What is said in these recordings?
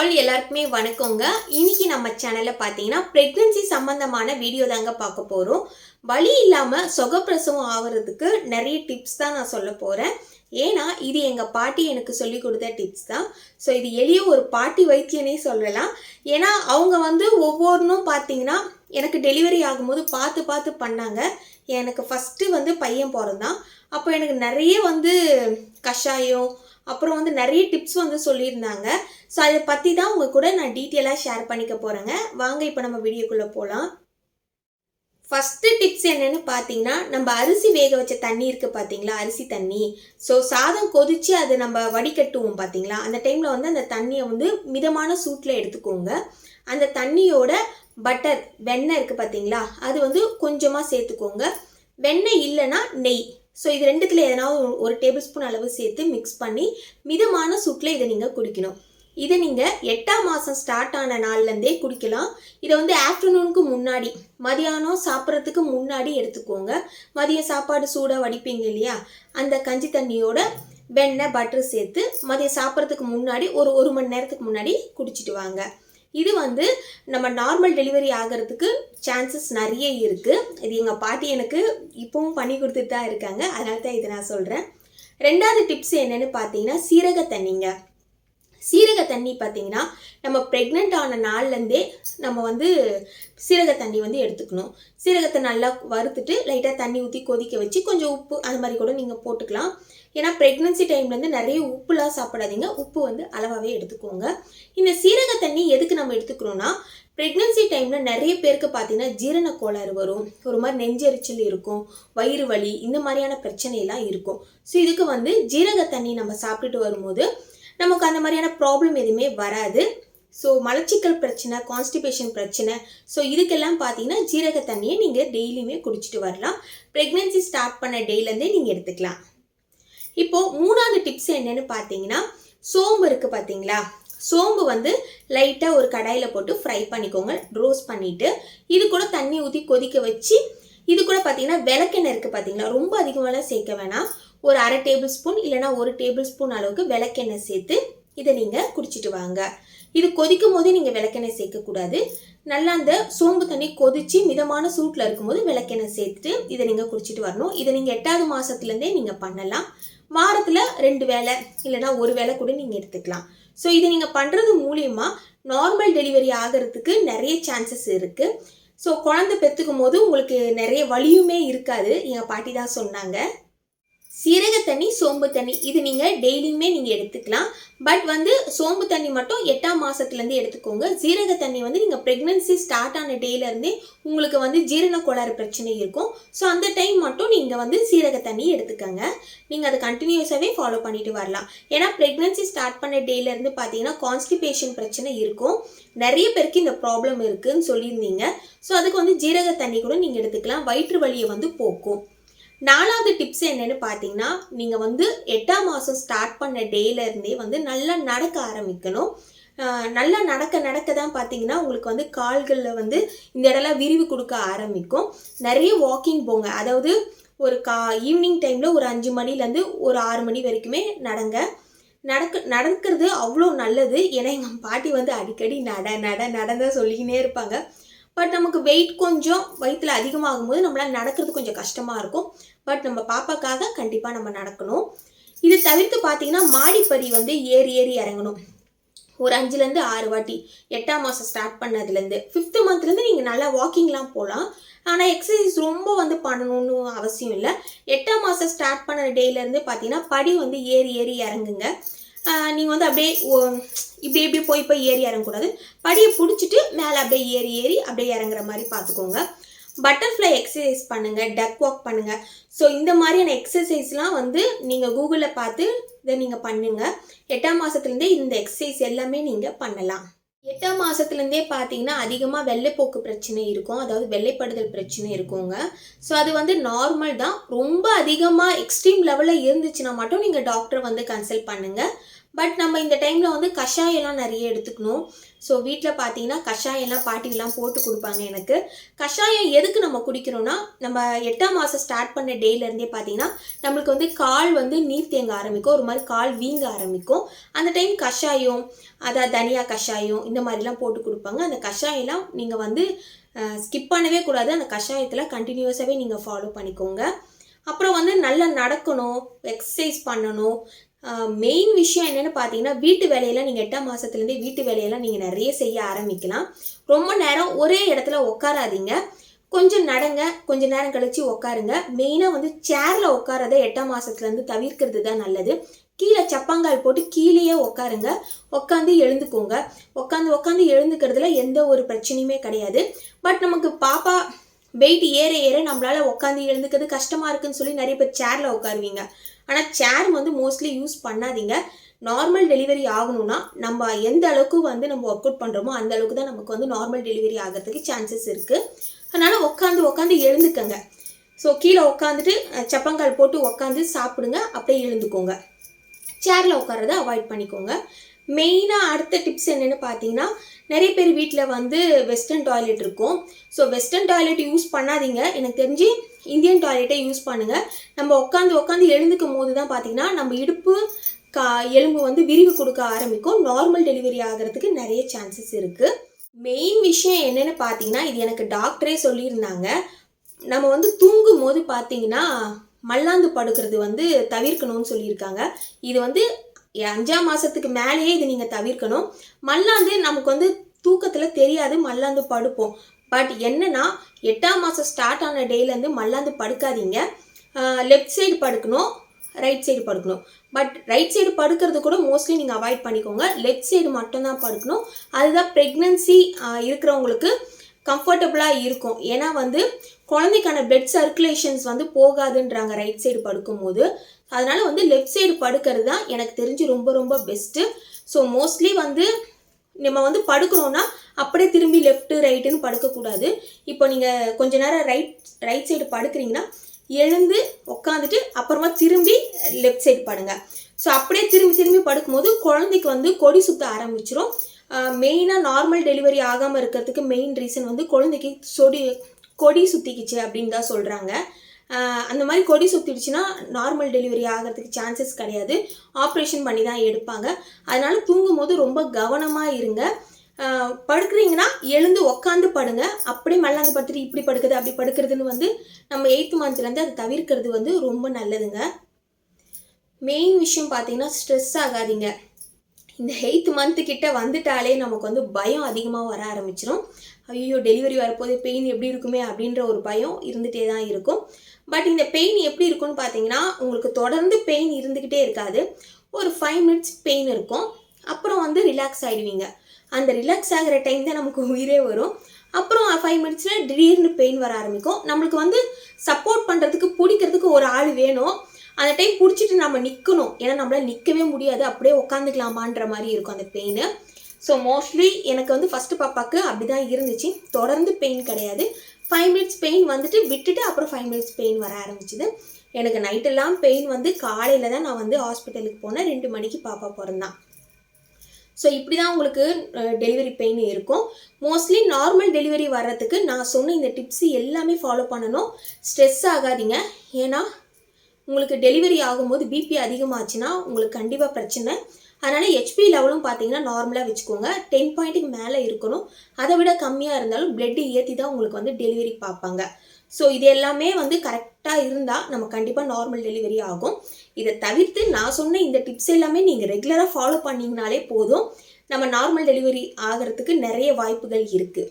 All எல்லாருக்குமே வணக்கங்க. இன்னைக்கு நம்ம சேனலில் பார்த்தீங்கன்னா ப்ரெக்னென்சி சம்மந்தமான வீடியோ தாங்க பார்க்க போகிறோம் வலி இல்லாமல் சுகப்பிரசவம் ஆகிறதுக்கு நிறைய டிப்ஸ் தான் நான் சொல்ல போகிறேன் ஏன்னா இது எங்கள் பாட்டி எனக்கு சொல்லி கொடுத்த டிப்ஸ் தான். ஸோ இது எளிய ஒரு பாட்டி வைத்தியனே சொல்லலாம். ஏன்னா அவங்க வந்து ஒவ்வொன்றும் பார்த்தீங்கன்னா எனக்கு டெலிவரி ஆகும்போது பார்த்து பார்த்து பண்ணாங்க. எனக்கு ஃபஸ்ட்டு வந்து பையன் பிறந்தான். அப்போ எனக்கு நிறைய வந்து கஷாயம் அப்புறம் வந்து நிறைய டிப்ஸ் வந்து சொல்லியிருந்தாங்க. ஸோ அதை பற்றி தான் உங்கள் கூட நான் டீட்டெயிலாக ஷேர் பண்ணிக்க போகிறேங்க வாங்க இப்போ நம்ம வீடியோக்குள்ளே போகலாம் ஃபஸ்ட்டு டிப்ஸ் என்னென்னு பார்த்தீங்கன்னா நம்ம அரிசி வேக வச்ச தண்ணி இருக்குது பார்த்தீங்களா அரிசி தண்ணி. ஸோ சாதம் கொதித்து அது நம்ம வடிகட்டுவோம் பார்த்தீங்களா அந்த டைமில் வந்து அந்த தண்ணியை வந்து மிதமான சூட்டில் எடுத்துக்கோங்க. அந்த தண்ணியோட பட்டர் வெண்ணெய் இருக்குது பார்த்தீங்களா அது வந்து கொஞ்சமாக சேர்த்துக்கோங்க. வெண்ணெய் இல்லைன்னா நெய். ஸோ இது ரெண்டுத்தில் எதனாவது ஒரு- டேபிள் ஸ்பூன் அளவு சேர்த்து மிக்ஸ் பண்ணி மிதமான சூட்டில் இதை நீங்கள் குடிக்கணும். இதை நீங்கள் எட்டாம் மாதம் ஸ்டார்ட் ஆன நாள்லேருந்தே குடிக்கலாம். இதை வந்து ஆஃப்டர்நூனுக்கு முன்னாடி மதியானம் சாப்பிட்றதுக்கு முன்னாடி எடுத்துக்கோங்க. மதிய சாப்பாடு சூடாக வடிப்பீங்க இல்லையா? அந்த கஞ்சி தண்ணியோட வெண்ணெய் பட்டர் சேர்த்து மதியம் சாப்பிட்றதுக்கு முன்னாடி ஒரு ஒரு மணி நேரத்துக்கு முன்னாடி குடிச்சிட்டு வாங்க. இது வந்து நம்ம நார்மல் டெலிவரி ஆகிறதுக்கு சான்சஸ் நிறைய இருக்குது இது எங்கள் பாட்டி எனக்கு இப்போவும் பண்ணி கொடுத்துட்டு தான் இருக்காங்க. அதனால தான் இதை நான் சொல்கிறேன் ரெண்டாவது டிப்ஸ் என்னன்னு பார்த்தீங்கன்னா சீரக தண்ணிங்க. சீரக தண்ணி பார்த்தீங்கன்னா நம்ம ப்ரெக்னென்ட் ஆன நாள்லேருந்தே நம்ம வந்து சீரக தண்ணி வந்து எடுத்துக்கணும். சீரகத்தை நல்லா வறுத்துட்டு லைட்டாக தண்ணி ஊற்றி கொதிக்க வச்சு கொஞ்சம் உப்பு அந்த மாதிரி கூட நீங்கள் போட்டுக்கலாம். ஏன்னா ப்ரெக்னன்சி டைம்லேருந்து நிறைய உப்புலாம் சாப்பிடாதீங்க. உப்பு வந்து அளவாகவே எடுத்துக்கோங்க. இந்த சீரக தண்ணி எதுக்கு நம்ம எடுத்துக்கிறோன்னா ப்ரெக்னன்சி டைமில் நிறைய பேருக்கு பார்த்தீங்கன்னா ஜீரண கோளாறு வரும். ஒரு மாதிரி நெஞ்செரிச்சல் இருக்கும் வயிறு வலி இந்த மாதிரியான பிரச்சனையெல்லாம் இருக்கும். ஸோ இதுக்கு வந்து ஜீரக தண்ணி நம்ம சாப்பிட்டுட்டு வரும்போது நமக்கு அந்த மாதிரியான ப்ராப்ளம் எதுவுமே வராது. ஸோ மலச்சிக்கல் பிரச்சனை கான்ஸ்டிபேஷன் பிரச்சனை ஸோ இதுக்கெல்லாம் பார்த்தீங்கன்னா ஜீரக தண்ணியை நீங்கள் டெய்லியுமே குடிச்சிட்டு வரலாம். ப்ரெக்னென்சி ஸ்டார்ட் பண்ண டேலேருந்தே நீங்கள் எடுத்துக்கலாம். இப்போது மூணாவது டிப்ஸ் என்னன்னு பார்த்தீங்கன்னா சோம்பு இருக்குது பார்த்தீங்களா? சோம்பு வந்து லைட்டாக ஒரு கடாயில் போட்டு ஃப்ரை பண்ணிக்கோங்க ரோஸ்ட் பண்ணிவிட்டு இது கூட தண்ணி ஊற்றி கொதிக்க வச்சு இது கூட பார்த்தீங்கன்னா விளக்கெண்ணெய் இருக்குது பார்த்தீங்களா? ரொம்ப அதிகமாகலாம் சேர்க்க வேணாம். ஒரு அரை டேபிள் ஸ்பூன் இல்லைனா ஒரு டேபிள் ஸ்பூன் அளவுக்கு விளக்கெண்ணெய் சேர்த்து இதை நீங்கள் குடிச்சிட்டு வாங்க. இது கொதிக்கும் போதே நீங்கள் விளக்கெண்ணெய் சேர்க்கக்கூடாது. நல்லா அந்த சோம்பு தண்ணி கொதித்து மிதமான சூட்டில் இருக்கும்போது விளக்கெண்ணெய் சேர்த்துட்டு இதை நீங்கள் குடிச்சிட்டு வரணும். இதை நீங்கள் எட்டாவது மாதத்துலேருந்தே நீங்கள் பண்ணலாம். வாரத்தில் ரெண்டு வேளை இல்லைனா ஒரு வேளை கூட நீங்கள் எடுத்துக்கலாம். ஸோ இதை நீங்கள் பண்ணுறது மூலியமா நார்மல் டெலிவரி ஆகிறதுக்கு நிறைய சான்சஸ் இருக்குது ஸோ குழந்தை பெற்றுக்கும் போது உங்களுக்கு நிறைய வலியுமே இருக்காது. எங்கள் பாட்டி தான் சொன்னாங்க. சீரக தண்ணி சோம்பு தண்ணி. இது நீங்கள் டெய்லியுமே நீங்கள் எடுத்துக்கலாம். பட் வந்து சோம்பு தண்ணி மட்டும் எட்டாம் மாதத்துலேருந்து எடுத்துக்கோங்க. சீரக தண்ணி வந்து நீங்கள் ப்ரெக்னென்சி ஸ்டார்ட் ஆன டேலேருந்தே உங்களுக்கு வந்து ஜீரண கோளாறு பிரச்சனை இருக்கும். ஸோ அந்த டைம் மட்டும் நீங்கள் வந்து சீரக தண்ணி எடுத்துக்கோங்க. நீங்கள் அதை கண்டினியூஸாகவே ஃபாலோ பண்ணிட்டு வரலாம். ஏன்னா ப்ரெக்னென்சி ஸ்டார்ட் பண்ண டேலேருந்து பார்த்தீங்கன்னா கான்ஸ்டிபேஷன் பிரச்சனை இருக்கும். நிறைய பேருக்கு இந்த ப்ராப்ளம் இருக்குதுன்னு சொல்லியிருந்தீங்க. ஸோ அதுக்கு வந்து ஜீரக தண்ணி கூட நீங்கள் எடுத்துக்கலாம். வயிற்று வலியை வந்து போக்கும். நாலாவது டிப்ஸ் என்னன்னு பார்த்தீங்கன்னா நீங்கள் வந்து எட்டாம் மாதம் ஸ்டார்ட் பண்ண டேலேருந்தே வந்து நல்லா நடக்க ஆரம்பிக்கணும். நல்லா நடக்க நடக்க தான் பார்த்தீங்கன்னா உங்களுக்கு வந்து கால்களில் வந்து இந்த இடம்லாம் விரிவு கொடுக்க ஆரம்பிக்கும். நிறைய வாக்கிங் போங்க. அதாவது ஒரு கா ஈவினிங் டைமில் ஒரு அஞ்சு மணிலேருந்து ஒரு ஆறு மணி வரைக்குமே நடங்க. நடக்க நடக்கிறது அவ்வளோ நல்லது. ஏன்னா எங்கள் பாட்டி வந்து அடிக்கடி நட நட நடந்த சொல்லிக்கினே இருப்பாங்க. பட் நமக்கு வெயிட் கொஞ்சம் வயிற்றில் அதிகமாகும் போது நம்மளால் நடக்கிறது கொஞ்சம் கஷ்டமாக இருக்கும். பட் நம்ம பாப்பாக்காக கண்டிப்பாக நம்ம நடக்கணும். இது தவிர்த்து பார்த்தீங்கன்னா மாடிப்படி வந்து ஏறி ஏறி இறங்கணும். ஒரு அஞ்சுலேருந்து ஆறு வாட்டி எட்டாம் மாதம் ஸ்டார்ட் பண்ணதுலேருந்து. ஃபிஃப்த்து மந்த்லேருந்து நீங்கள் நல்லா வாக்கிங்லாம் போகலாம் ஆனால் எக்ஸசைஸ் ரொம்ப வந்து பண்ணணும்னு அவசியம் இல்லை. எட்டாம் மாதம் ஸ்டார்ட் பண்ண டேலேருந்து பார்த்தீங்கன்னா படி வந்து ஏறி ஏறி இறங்குங்க. நீங்கள் வந்து அப்படியே ஓ- இப்படி இப்படி போய் போய் ஏறி இறங்கக்கூடாது. படியை பிடிச்சிட்டு மேலே அப்படியே ஏறி ஏறி அப்படியே இறங்குற மாதிரி பார்த்துக்கோங்க. பட்டர்ஃப்ளை எக்ஸசைஸ் பண்ணுங்கள் டக் வாக் பண்ணுங்கள் ஸோ இந்த மாதிரியான எக்ஸசைஸ்லாம் வந்து நீங்கள் கூகுளில் பார்த்து இதை நீங்கள் பண்ணுங்கள் எட்டாம் மாதத்துலேருந்தே இந்த எக்ஸசைஸ் எல்லாமே நீங்கள் பண்ணலாம். எட்டாம் மாதத்துலேருந்தே பார்த்தீங்கன்னா அதிகமாக வெள்ளைப்போக்கு பிரச்சனை இருக்கும். அதாவது வெள்ளைப்படுதல் பிரச்சனை இருக்குங்க. ஸோ அது வந்து நார்மல் தான். ரொம்ப அதிகமாக எக்ஸ்ட்ரீம் லெவலில் இருந்துச்சுன்னா மட்டும் நீங்கள் டாக்டரை வந்து கன்சல்ட் பண்ணுங்கள் பட் நம்ம இந்த டைமில் வந்து கஷாயம்லாம் நிறைய எடுத்துக்கணும். ஸோ வீட்டில் பார்த்தீங்கன்னா கஷாயம்லாம் பாட்டிலாம் போட்டு கொடுப்பாங்க எனக்கு. கஷாயம் எதுக்கு நம்ம குடிக்கிறோன்னா நம்ம எட்டாம் மாதம் ஸ்டார்ட் பண்ண டேலேருந்தே பார்த்தீங்கன்னா நம்மளுக்கு வந்து கால் வந்து நீர் தேங்க ஆரம்பிக்கும். ஒரு மாதிரி கால் வீங்க ஆரம்பிக்கும். அந்த டைம் கஷாயம் அதாவது தனியா கஷாயம் இந்த மாதிரிலாம் போட்டு கொடுப்பாங்க. அந்த கஷாயம்லாம் நீங்கள் வந்து ஸ்கிப் பண்ணவே கூடாது. அந்த கஷாயத்தில் கண்டினியூஸாகவே நீங்கள் ஃபாலோ பண்ணிக்கோங்க. அப்புறம் வந்து நல்லா நடக்கணும் எக்ஸசைஸ் பண்ணணும். மெயின் விஷயம் என்னென்னு பார்த்தீங்கன்னா வீட்டு வேலையெல்லாம் நீங்கள் எட்டாம் மாதத்துலேருந்தே வீட்டு வேலையெல்லாம் நீங்கள் நிறைய செய்ய ஆரம்பிக்கலாம். ரொம்ப நேரம் ஒரே இடத்துல உட்காராதீங்க கொஞ்சம் நடங்க கொஞ்ச நேரம் கழித்து உட்காருங்க மெயினாக வந்து சேரில் உட்காரத எட்டாம் மாதத்துலேருந்து தவிர்க்கிறது தான் நல்லது. கீழே சப்பாங்கால் போட்டு கீழேயே உட்காருங்க உட்காந்து எழுந்துக்கோங்க. உட்காந்து உட்காந்து எழுந்துக்கிறதுல எந்த ஒரு பிரச்சனையுமே கிடையாது. பட் நமக்கு பாப்பா வெயிட் ஏற ஏற நம்மளால் உட்காந்து எழுந்துக்கிறது கஷ்டமாக இருக்குன்னு சொல்லி நிறைய பேர் சேரில் உட்காருவீங்க ஆனால் சேர் வந்து மோஸ்ட்லி யூஸ் பண்ணாதீங்க. நார்மல் டெலிவரி ஆகணும்னா நம்ம எந்த அளவுக்கு வந்து நம்ம ஒர்க் அவுட் பண்ணுறோமோ அந்த அளவுக்கு தான் நமக்கு வந்து நார்மல் டெலிவரி ஆகிறதுக்கு சான்சஸ் இருக்குது அதனால் உட்காந்து உட்காந்து எழுந்துக்கங்க. ஸோ கீழே உட்காந்துட்டு சப்பங்கால் போட்டு உட்காந்து சாப்பிடுங்க. அப்படியே எழுந்துக்கோங்க. சேரில் உட்காரத அவாய்ட் பண்ணிக்கோங்க. மெயினாக அடுத்த டிப்ஸ் என்னென்னு பார்த்தீங்கன்னா நிறைய பேர் வீட்டில் வந்து வெஸ்டர்ன் டாய்லெட் இருக்கும். ஸோ வெஸ்டர்ன் டாய்லெட் யூஸ் பண்ணாதீங்க. எனக்கு தெரிஞ்சு இந்தியன் டாய்லெட்டை யூஸ் பண்ணுங்கள் நம்ம உட்காந்து உட்காந்து எழுந்துக்கும் போது தான் பார்த்தீங்கன்னா நம்ம இடுப்பு கா எலும்பு வந்து விரிவு கொடுக்க ஆரம்பிக்கும். நார்மல் டெலிவரி ஆகிறதுக்கு நிறைய சான்சஸ் இருக்குது மெயின் விஷயம் என்னென்னு பார்த்தீங்கன்னா இது எனக்கு டாக்டரே சொல்லியிருந்தாங்க. நம்ம வந்து தூங்கும் போது பார்த்தீங்கன்னா மல்லாந்து படுக்கிறது வந்து தவிர்க்கணும்னு சொல்லியிருக்காங்க. இது வந்து அஞ்சாம் மாதத்துக்கு மேலேயே இது நீங்கள் தவிர்க்கணும். மல்லாந்து நமக்கு வந்து தூக்கத்தில் தெரியாது மல்லாந்து படுப்போம். பட் என்னன்னா எட்டாம் மாதம் ஸ்டார்ட் ஆன டேலேருந்து மல்லாந்து படுக்காதீங்க. லெஃப்ட் சைடு படுக்கணும் ரைட் சைடு படுக்கணும். பட் ரைட் சைடு படுக்கிறது கூட மோஸ்ட்லி நீங்கள் அவாய்ட் பண்ணிக்கோங்க. லெஃப்ட் சைடு மட்டும்தான் படுக்கணும். அதுதான் ப்ரெக்னென்சி இருக்கிறவங்களுக்கு கம்ஃபர்டபுளாக இருக்கும். ஏன்னா வந்து குழந்தைக்கான பிளட் சர்க்குலேஷன்ஸ் வந்து போகாதுன்றாங்க ரைட் சைடு படுக்கும்போது. அதனால் வந்து லெஃப்ட் சைடு படுக்கிறது தான் எனக்கு தெரிஞ்சு ரொம்ப ரொம்ப பெஸ்ட்டு ஸோ மோஸ்ட்லி வந்து நம்ம வந்து படுக்கிறோன்னா அப்படியே திரும்பி லெஃப்ட்டு ரைட்டுன்னு படுக்கக்கூடாது. இப்போ நீங்கள் கொஞ்ச நேரம் ரைட் ரைட் சைடு படுக்கிறீங்கன்னா எழுந்து உட்காந்துட்டு அப்புறமா திரும்பி லெஃப்ட் சைடு படுங்க. ஸோ அப்படியே திரும்பி திரும்பி படுக்கும்போது குழந்தைக்கு வந்து கொடி சுத்த ஆரம்பிச்சிரும். மெயினாக நார்மல் டெலிவரி ஆகாமல் இருக்கிறதுக்கு மெயின் ரீசன் வந்து குழந்தைக்கு சொடி கொடி சுற்றிக்கிச்சு அப்படின்னு தான் சொல்கிறாங்க அந்த மாதிரி கொடி சுற்றிடுச்சுன்னா நார்மல் டெலிவரி ஆகிறதுக்கு சான்சஸ் கிடையாது. ஆப்ரேஷன் பண்ணி தான் எடுப்பாங்க. அதனால் தூங்கும் போது ரொம்ப கவனமாக இருங்க. படுக்கிறீங்கன்னா எழுந்து உக்காந்து படுங்க. அப்படியே மல்லாந்து படுத்துட்டு இப்படி படுக்குது அப்படி படுக்கிறதுன்னு வந்து நம்ம எயித்து மந்த்லேருந்து அதை தவிர்க்கிறது வந்து ரொம்ப நல்லதுங்க. மெயின் விஷயம் பார்த்தீங்கன்னா ஸ்ட்ரெஸ் ஆகாதீங்க. இந்த எயித் மந்த்து கிட்ட வந்துட்டாலே நமக்கு வந்து பயம் அதிகமாக வர ஆரம்பிச்சிடும் ஐயோ டெலிவரி வரப்போது பெயின் எப்படி இருக்குமே அப்படின்ற ஒரு பயம் இருந்துகிட்டே தான் இருக்கும். பட் இந்த பெயின் எப்படி இருக்கும்னு பார்த்தீங்கன்னா உங்களுக்கு தொடர்ந்து பெயின் இருந்துக்கிட்டே இருக்காது. ஒரு ஃபைவ் மினிட்ஸ் பெயின் இருக்கும். அப்புறம் வந்து ரிலாக்ஸ் ஆகிடுவீங்க அந்த ரிலாக்ஸ் ஆகிற டைம் தான் நமக்கு உயிரே வரும். அப்புறம் ஃபைவ் மினிட்ஸில் திடீர்னு பெயின் வர ஆரம்பிக்கும். நம்மளுக்கு வந்து சப்போர்ட் பண்ணுறதுக்கு பிடிக்கிறதுக்கு ஒரு ஆள் வேணும். அந்த டைம் பிடிச்சிட்டு நம்ம நிற்கணும் ஏன்னா நம்மளால் நிற்கவே முடியாது. அப்படியே உட்காந்துக்கலாமான்ற மாதிரி இருக்கும் அந்த பெயின் ஸோ மோஸ்ட்லி எனக்கு வந்து ஃபஸ்ட்டு பாப்பாவுக்கு அப்படி தான் இருந்துச்சு. தொடர்ந்து பெயின் கிடையாது. ஃபைவ் மினிட்ஸ் பெயின் வந்துட்டு விட்டுட்டு அப்புறம் ஃபைவ் மினிட்ஸ் பெயின் வர ஆரம்பிச்சுது. எனக்கு நைட்டெல்லாம் பெயின் வந்து காலையில் தான் நான் வந்து ஹாஸ்பிட்டலுக்கு போனேன். ரெண்டு மணிக்கு பாப்பா பிறந்தான். ஸோ இப்படி தான் உங்களுக்கு டெலிவரி பெயின் இருக்கும். மோஸ்ட்லி நார்மல் டெலிவரி வர்றதுக்கு நான் சொன்ன இந்த டிப்ஸ் எல்லாமே ஃபாலோ பண்ணணும். ஸ்ட்ரெஸ் ஆகாதீங்க. ஏன்னா உங்களுக்கு டெலிவரி ஆகும்போது பிபி அதிகமாச்சுன்னா உங்களுக்கு கண்டிப்பாக பிரச்சனை. அதனால் ஹெச்பி லெவலும் பார்த்தீங்கன்னா நார்மலாக வச்சுக்கோங்க. டென் பாயிண்ட்டுக்கு மேலே இருக்கணும். அதை விட கம்மியாக இருந்தாலும் பிளட்டு ஏற்றி தான் உங்களுக்கு வந்து டெலிவரி பார்ப்பாங்க. ஸோ இது எல்லாமே வந்து கரெக்டாக இருந்தால் நம்ம கண்டிப்பாக நார்மல் டெலிவரி ஆகும். இதை தவிர்த்து நான் சொன்ன இந்த டிப்ஸ் எல்லாமே நீங்கள் ரெகுலராக ஃபாலோ பண்ணிங்கனாலே போதும். நம்ம நார்மல் டெலிவரி ஆகிறதுக்கு நிறைய வாய்ப்புகள் இருக்குது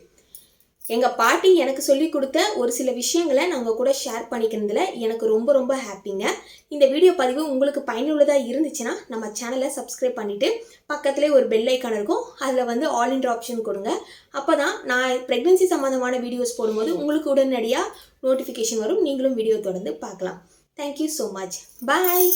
எங்கள் பாட்டி எனக்கு சொல்லி கொடுத்த ஒரு சில விஷயங்களை நாங்கள் கூட ஷேர் பண்ணிக்கிறதுல எனக்கு ரொம்ப ரொம்ப ஹாப்பிங்க இந்த வீடியோ பதிவு உங்களுக்கு பயனுள்ளதாக இருந்துச்சுன்னா நம்ம சேனலை சப்ஸ்கிரைப் பண்ணிவிட்டு பக்கத்துலேயே ஒரு பெல் ஐக்கான் இருக்கும். அதில் வந்து ஆல் இன்ட்ரு ஆப்ஷன் கொடுங்க. அப்போ தான் நான் ப்ரெக்னென்சி சம்மந்தமான வீடியோஸ் போடும்போது உங்களுக்கு உடனடியாக நோட்டிஃபிகேஷன் வரும். நீங்களும் வீடியோ தொடர்ந்து பார்க்கலாம். Thank you so much bye